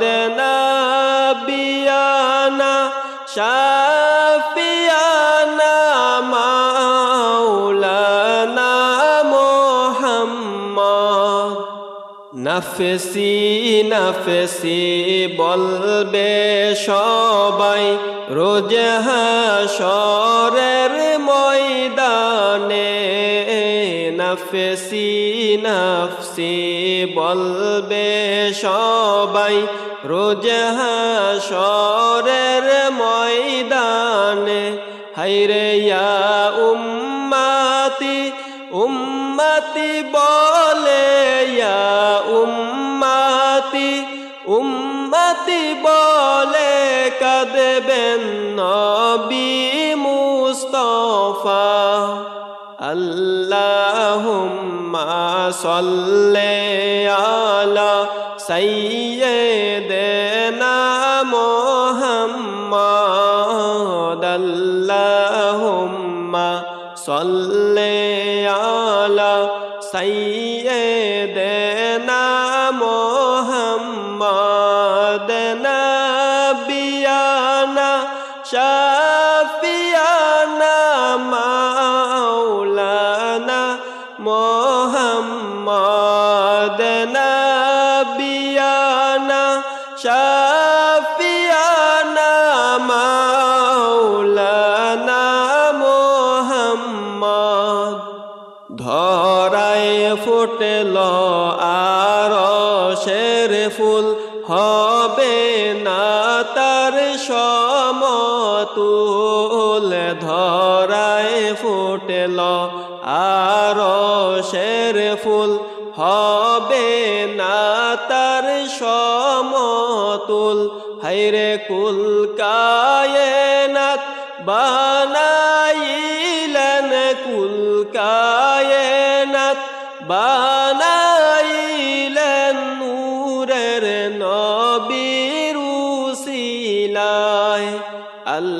দেনা বিয়ানা, শাফিয়ানা, মাওলানা মোহাম্মদ। নাফসি, নাফেসি বলবে সবাই, রোজ হাসরের ময়দানে। নাফসি নাফসি বলবে সবাই রোজ হাসরের ময়দানে হাইরে ইয়া উম্মাতি, উম্মতি বলে উম্মাতি, উম্মতি বলে, কাঁদবেন নবী মুস্তফা। আল্লাহুম্মা সাল্লি আলা সাইয়্যিদিনা সাল্লি আলা সাইয়্যিদিনা মুহাম্মদ নবিয়ানা শাফিয়ানা মাওলানা মুহাম্মদ নবিয়ানা ফুল হবে না তার সমতুল। ধরায় ফুটল আর শের ফুল হবে না তার সমতুল। হাইরে কুল কায়নাত বানাইলেন, কুল কায়নাত বানাইলেন।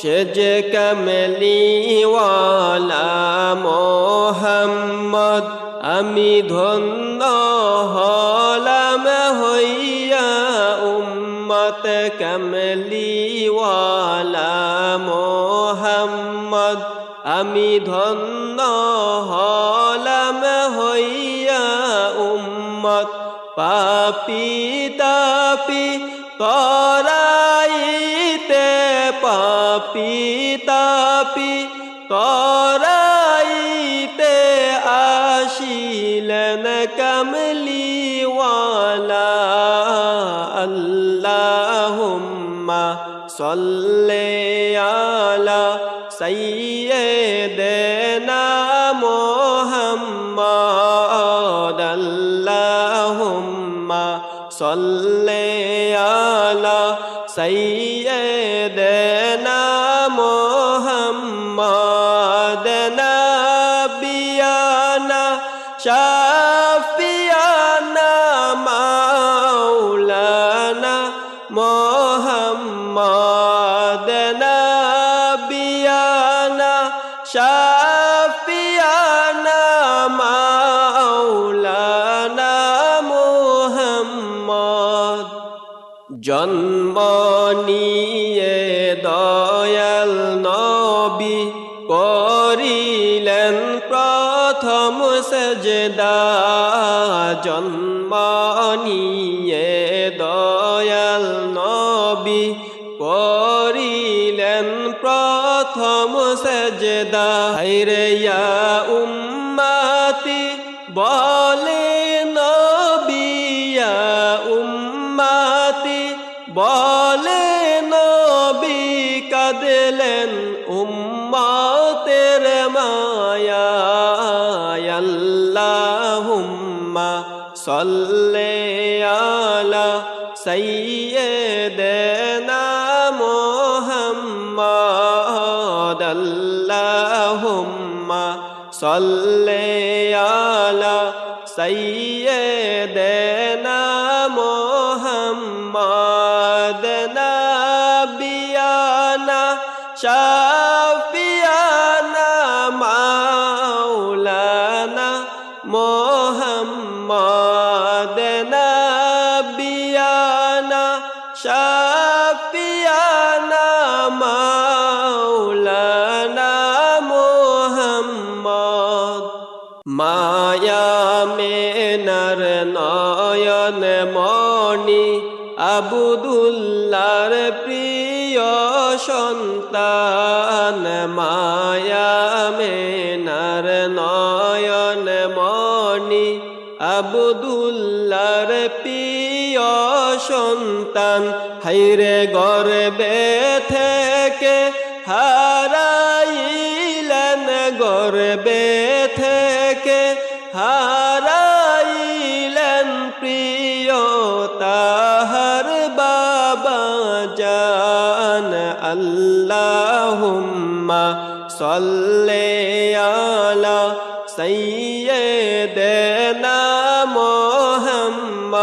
সেজ কমলিওয়ালা মোহাম্মদ আমি ধন্য হলাম হইয়া উম্মত কমলিওয়ালা মোহাম্মদ আমি ধন্য হলাম তাপি তরাইতে পাপি তাপি তরাইতে আসিলেন কমলিওয়ালা। আল্লাহুম্মা সাল্লি আলা সাইয়্যিদিনা মুহাম্মদ আল্লাহুম্মা সাল্লি আলা সাইয়্যিদিনা মুহাম্মদ নবিয়ানা শাফিয়ানা মাওলানা মোহাম্মদ নবিয়ানা শাফিয়ানা জন্ম নিয়ে দয়াল নবী করিলেন প্রথম সজদা। জন্ম নিয়ে দয়াল নবী করিলেন প্রথম সজদা। হায়রে ইয়া বলে নবী কাঁদলেন উম্মাতের মায়া আল্লাহুম্মা সাল্লি আলা সাইয়্যিদিনা মুহাম্মাদ। আল্লাহুম্মা সাল্লি আলা সাইয়্যিদিনা মুহাম্মাদ নাবিয়ানা শাফিয়ানা মাওলানা মুহাম্মাদ নাবিয়ানা শাফিয়ানা মাওলানা মুহাম্মদ মায়া মেনার নয়ন মণি আবুদুল্লার প্রিয় সন্তান, মায়া মেনার নয়ন মণি, আবুদুল্লার প্রিয় সন্তান, হাইরে গর্বে থেকে হারাইলেন গর্বে থেকে হারাইলেন আল্লাহুম্মা সাল্লি আলা সাইয়্যিদিনা মুহাম্মাদ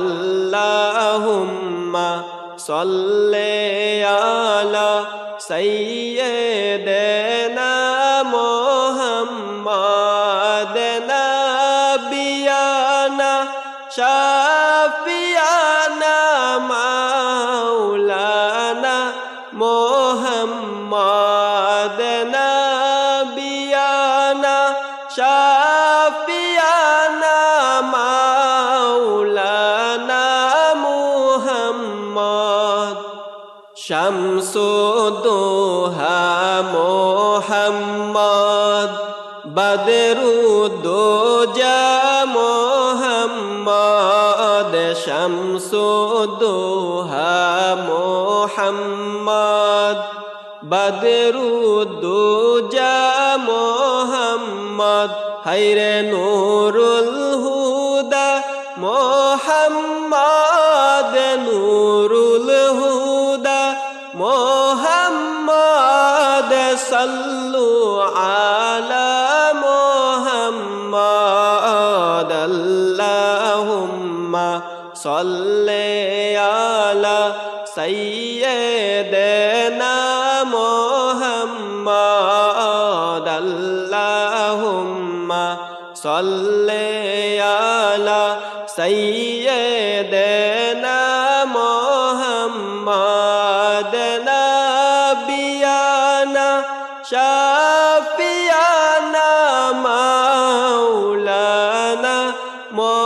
আল্লাহুম্মা সাল্লি আলা সাইয়্যিদিনা মুহাম্মাদ নাবিয়ানা শাফিয়ানা শামসুদ্দোহা মোহাম্মদ বদরুদ্দোজা মোহাম্মদ শামসুদ্দোহা মোহাম্মদ বদরুদ্দোজা মোহাম্মদ হাইরে নুরুল হুদা মোহাম্মদ মোহাম্মদ সাল্লু আলা মোহাম্মদ আল্লাহুম্মা সাল্লি আলা সাইয়্যিদিনা মুহাম্মদ আল্লাহুম্মা সাল্লি আলা মুহাম্মদ